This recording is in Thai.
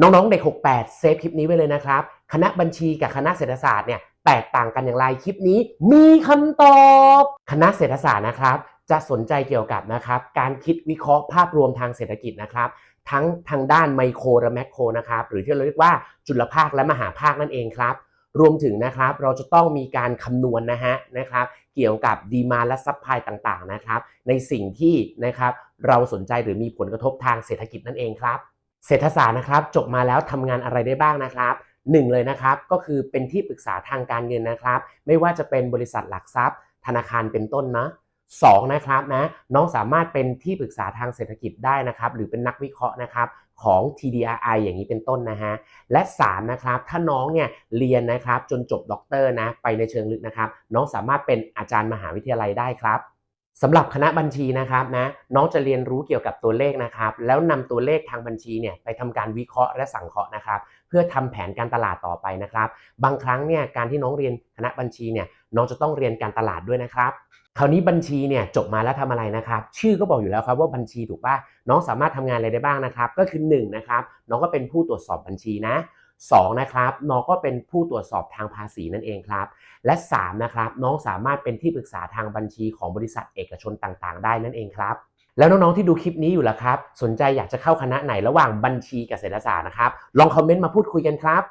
น้องๆเด็ก 68 เซฟคลิปนี้ไว้เลยนะครับ คณะบัญชีกับคณะเศรษฐศาสตร์เนี่ยแตกต่างกันอย่างไรคลิปนี้ มีคำตอบ คณะเศรษฐศาสตร์นะครับ จะสนใจเกี่ยวกับนะครับ การคิดวิเคราะห์ภาพรวมทางเศรษฐกิจนะครับ ทั้งทางด้านไมโครและแมคโครนะครับ หรือที่เราเรียกว่าจุลภาคและมหาภาคนั่นเองครับ รวมถึงนะครับเราจะต้องมีการคำนวณนะฮะนะครับ เกี่ยวกับดีมาและซัพพลายต่างๆนะครับ ในสิ่งที่นะครับเราสนใจหรือมีผลกระทบทางเศรษฐกิจนั่นเองครับ เศรษฐศาสตร์นะครับจบมาแล้วทำงานอะไรได้บ้างนะครับหนึ่งเลยนะครับก็คือเป็นที่ปรึกษาทางการเงินนะครับ ไม่ว่าจะเป็นบริษัทหลักทรัพย์ ธนาคารเป็นต้นนะสองนะครับนะน้องสามารถเป็นที่ปรึกษาทางเศรษฐกิจได้นะครับ หรือเป็นนักวิเคราะห์นะครับของ TDRI อย่างนี้เป็นต้นนะฮะและ3นะครับถ้าน้องเนี่ยเรียนนะครับจนจบด็อกเตอร์นะไปในเชิงลึกนะครับ น้องสามารถเป็นอาจารย์มหาวิทยาลัยได้ครับ สำหรับคณะบัญชีนะครับนะน้องจะเรียนรู้เกี่ยวกับตัวเลขนะครับ แล้วนำตัวเลขทางบัญชีเนี่ยไปทำการวิเคราะห์และสังเคราะห์นะครับ เพื่อทำแผนการตลาดต่อไปนะครับ บางครั้งเนี่ยการที่น้องเรียนคณะบัญชีเนี่ยน้องจะต้องเรียนการตลาดด้วยนะครับคราวนี้บัญชีเนี่ยจบมาแล้วทำอะไรนะครับ ชื่อก็บอกอยู่แล้วครับว่าบัญชีถูกป่ะน้องสามารถทำงานอะไรได้บ้างนะครับ ก็คือ1นะครับน้องก็เป็นผู้ตรวจสอบบัญชีนะ 2นะครับน้องก็เป็นผู้ตรวจสอบทางภาษีนั่นเองครับ และ3นะครับน้องสามารถเป็นที่ปรึกษาทางบัญชีของบริษัทเอกชนต่างๆ ได้นั่นเองครับแล้วน้องๆที่ดูคลิปนี้อยู่ล่ะครับ สนใจอยากจะเข้าคณะไหนระหว่างบัญชีกับเศรษฐศาสตร์นะครับ ลองคอมเมนต์มาพูดคุยกันครับ